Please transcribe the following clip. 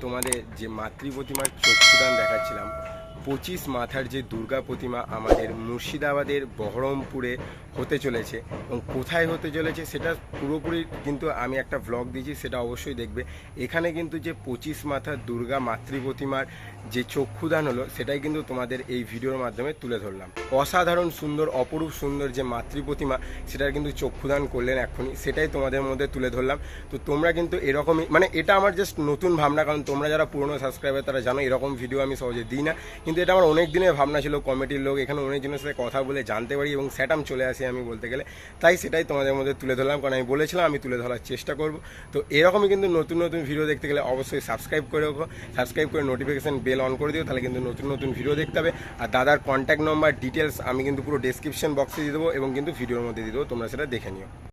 তোমাদের যে মাতৃ প্রতিমার চক্ষুদান দেখাচ্ছিলাম পঁচিশ মাথার যে দুর্গা প্রতিমা আমাদের মুর্শিদাবাদের বহরমপুরে হতে চলেছে এবং কোথায় হতে চলেছে সেটা পুরোপুরি কিন্তু আমি একটা ভ্লগ দিয়েছি, সেটা অবশ্যই দেখবে। এখানে কিন্তু যে পঁচিশ মাথার দুর্গা মাতৃ প্রতিমার যে চক্ষুদান হলো, সেটাই কিন্তু তোমাদের এই ভিডিওর মাধ্যমে তুলে ধরলাম। অসাধারণ সুন্দর, অপরূপ সুন্দর যে মাতৃ প্রতিমা, সেটার কিন্তু চক্ষুদান করলেন এখনই সেটাই তোমাদের মধ্যে তুলে ধরলাম। তো তোমরা কিন্তু এরকমই মানে এটা আমার জাস্ট নতুন ভাবনা, কারণ তোমরা যারা পুরনো সাবস্ক্রাইবার তারা জানো এরকম ভিডিও আমি সহজে দিই না। কিন্তু এটা আমার অনেক দিনের ভাবনা ছিল, কমিটির লোক, এখানে অনেক জনের সাথে কথা বলে জানতে পারি এবং স্যাটাম চলে আসি আমি বলতে গেলে। তাই সেটাই তোমাদের মধ্যে তুলে ধরলাম, কারণ আমি বলেছিলাম আমি তুলে ধরার চেষ্টা করব। তো এরকমই কিন্তু নতুন নতুন ভিডিও দেখতে গেলে অবশ্যই সাবস্ক্রাইব করে রাখো সাবস্ক্রাইব করে নোটিফিকেশন বেল অন করে দিও, তাহলে কিন্তু নতুন নতুন ভিডিও দেখতে হবে আর দাদার কন্ট্যাক্ট নম্বর ডিটেলস আমি কিন্তু পুরো ডেসক্রিপশন বক্সে দিয়ে দেবো এবং কিন্তু ভিডিওর মধ্যে দিয়ে দেবো, তোমরা সেটা দেখে নিও।